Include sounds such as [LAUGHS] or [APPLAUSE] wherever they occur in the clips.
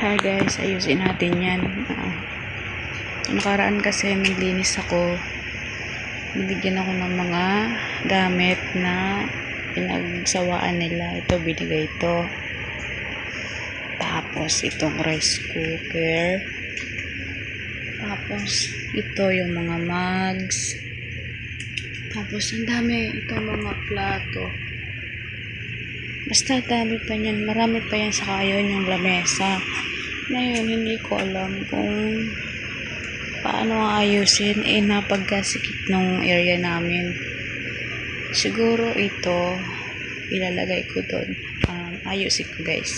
Hi guys, ayusin natin yan. Ah, nakaraan kasi naglinis ako. Binigyan ako ng mga gamit na pinagsawaan nila. Ito, binigay ito. Tapos, itong rice cooker. Tapos, ito yung mga mugs. Tapos, ang dami. Itong mga plato. Basta dami pa niyan. Marami pa yan sa kayon yung lamesa. Ngayon, hindi ko alam kung paano ayusin. Eh, napagkasikip nung area namin. Siguro ito, ilalagay ko doon. Um, ayusin ko guys.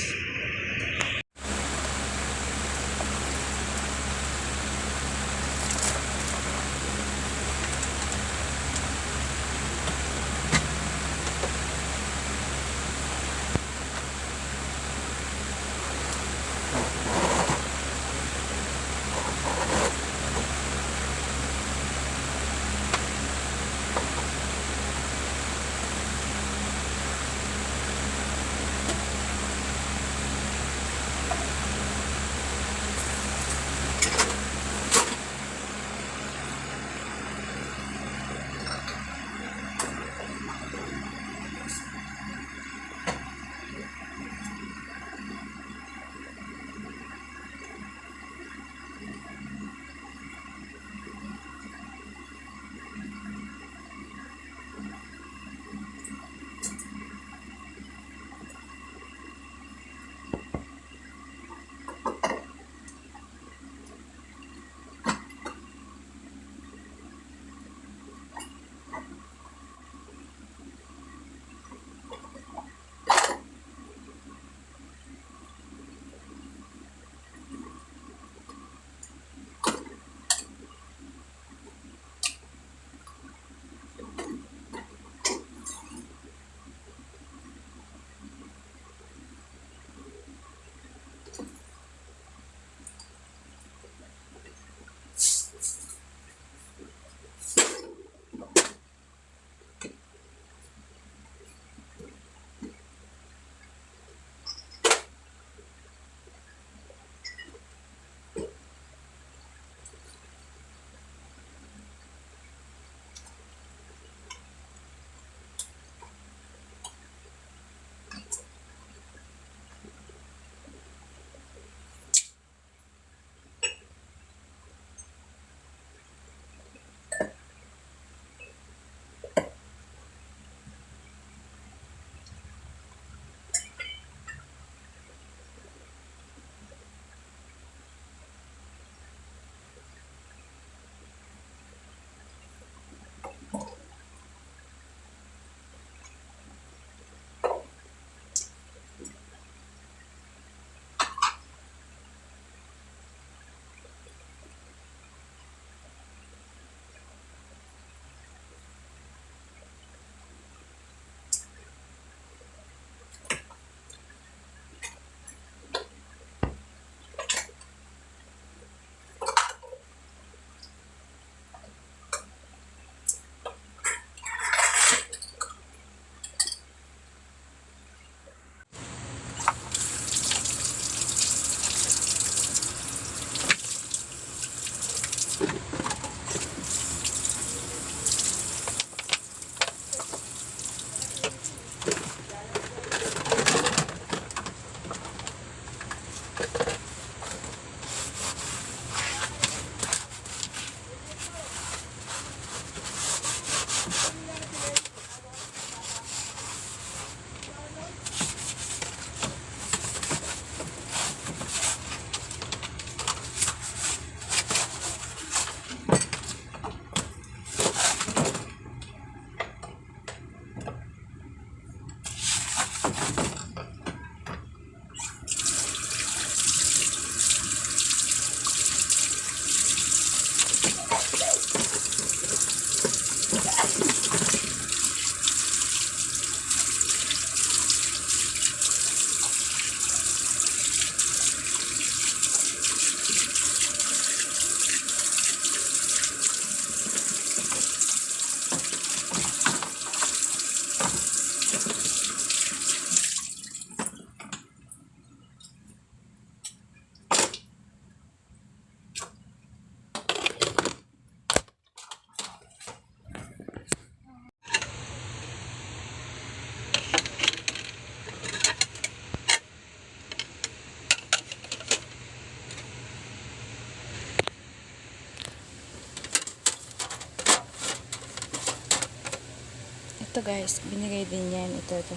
Ito guys, binigay din yan. Ito, ito.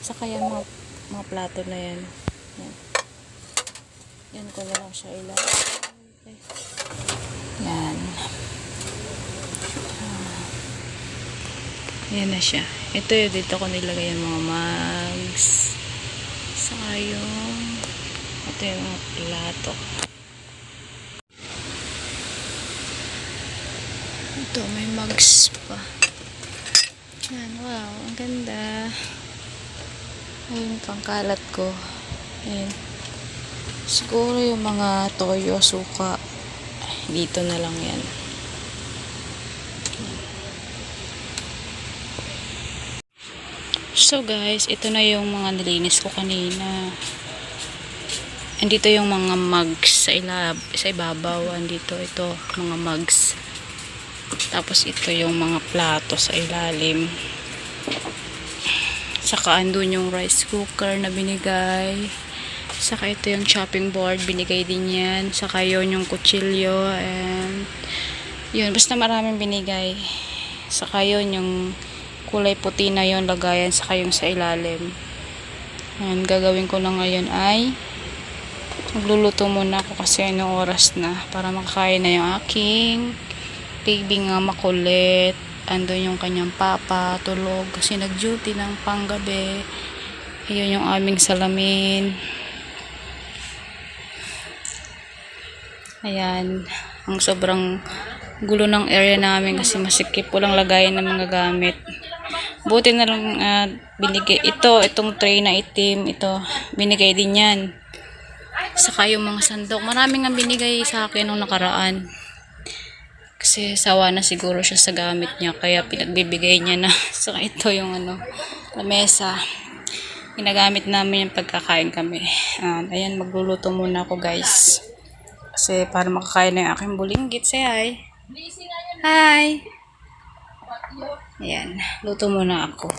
Saka yan mga, mga plato na yan. Yan. Yan ko na lang siya ila. Okay. Yan. Ah. Yan na siya. Ito yung dito ko nilagay yung mga mugs. Saka yung ito yung mga plato. Ito, may mugs pa. Yan, wow, ang ganda. Ayun, pangkalat ko. Ayun. Siguro yung mga toyo, suka. Dito na lang yan. So guys, ito na yung mga nilinis ko kanina. Andito yung mga mugs sa ilab, sa ibabaw. Andito ito, mga mugs. Tapos ito yung mga plato sa ilalim. Saka andun yung rice cooker na binigay. Saka ito yung chopping board, binigay din yan. Saka yun yung kutsilyo and yun, basta maraming binigay. Saka yun yung kulay puti na yun lagayan saka yung sa ilalim. Ayan, gagawin ko na ngayon ay magluluto muna ako kasi anong oras na para makakain na yung aking baby nga makulit. Andun yung kanyang papa, tulog kasi nag-duty ng panggabi. Ayun yung aming salamin. Ayan, ang sobrang gulo ng area namin kasi masikip walang lagayan ng mga gamit. Buti na lang ah, binigay ito, itong tray na itim, ito binigay din yan. Saka yung mga sandok, maraming ang binigay sa akin nung nakaraan. Kasi sawa na siguro siya sa gamit niya, kaya pinagbibigay niya na. [LAUGHS] Saka ito yung ano, lamesa. Ginagamit namin yung pagkakain kami. Ah, ayan, magluluto muna ako guys. Kasi para makakain na yung aking bulinggit. Say hi. Hi! Ayan, luto muna ako.